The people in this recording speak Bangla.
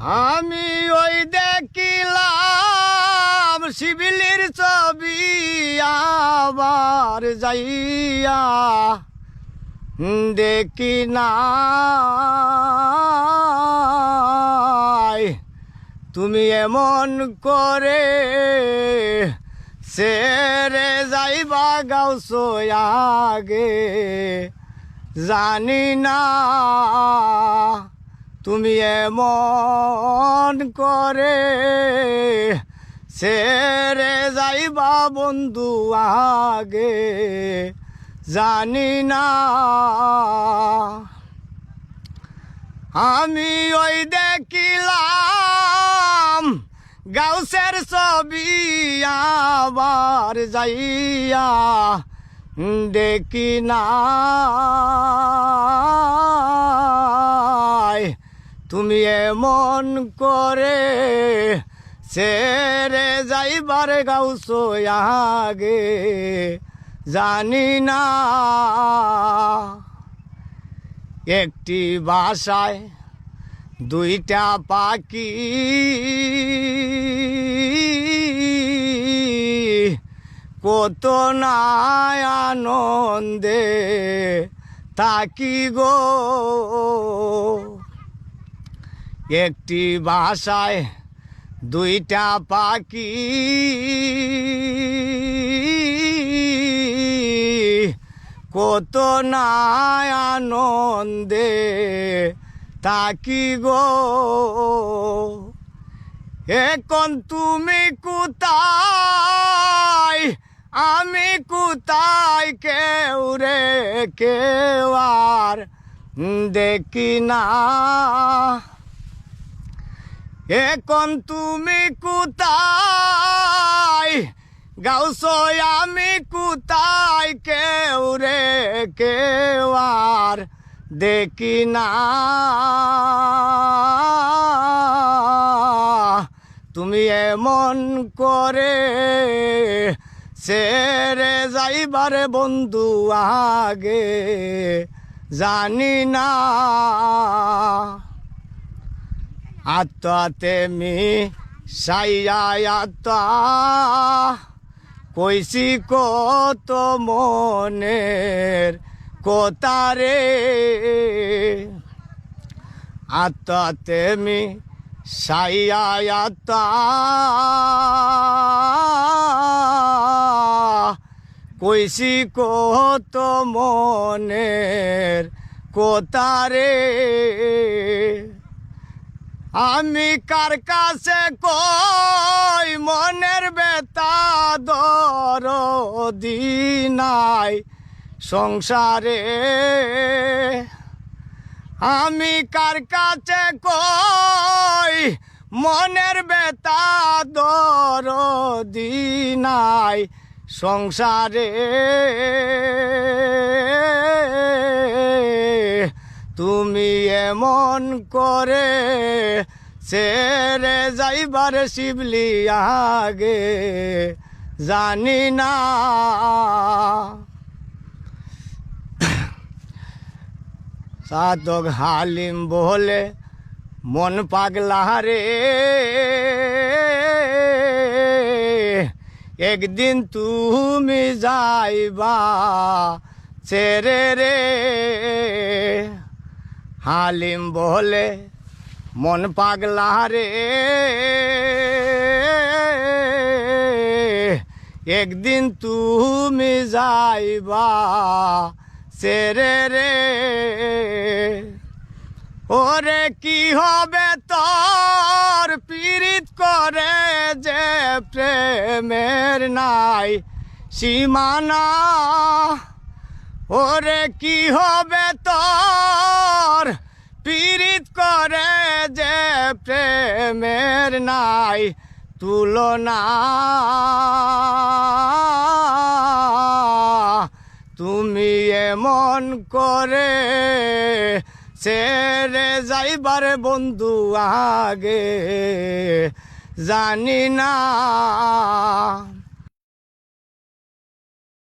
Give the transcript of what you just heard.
আমি ওই দেখিলাম শিবিলির ছবি আবার যাইয়া। দেখি না। তুমি এমন করে সেরে যাইবা গাও আগে। জানি না। তুমি এমন করে সেরে যাইবা বন্ধু আগে, জানি না। আমি ওই দেখিলাম গাউসের ছবি আবার যাইয়া দেখি না। তুমি এমন করে সেরে যাইবার গাউস আগে, জানি না। একটি বাসায় দুইটা পাখি, কত না আনন্দে তাকি গো। একটি বাসায় দুইটা পাখি। কত না আনন্দে তাকি গো। এখন তুমি কোথায়? আমি কোথায়? কেউ রে কেউ আর দেখি না। এখন তুমি কোথায় গাউস আমি কোথায় কেউ রে কেউ আর দেখি না। তুমি এমন করে সেরে যাইবারে বন্ধু আগে জানি না। আত্মাতে মি সাইয়া আত্মা। কইসি কত মনের কোতারে আত্মাতে মি সাইয়া আত্মা। কইসি কত মনের কোতারে আমি কার কাছে কই মনের বেতা দর দিনাই সংসারে আমি কার কাছে কই মনের বেতা দর দিনাই সংসারে তুমি এমন করে সেরে যাইবার শিবলি আগে জানি না। সাধক হালিম বলে, মন পাগলা রে। একদিন তুমি যাইবা ছেড়ে রে। হালিম বলে, মন পাগলা রে। একদিন তুমি যাইবা সেরে রে। ওরে কি হবে তোর? পীড়িত করে যে প্রেমের নাই সীমানা। ওরে কি হবে তোর? পীড়িত করে যে প্রেমের নাই তুলনা। তুমি এমন করে ছেড়ে যাইবার বন্ধু আগে জানি না।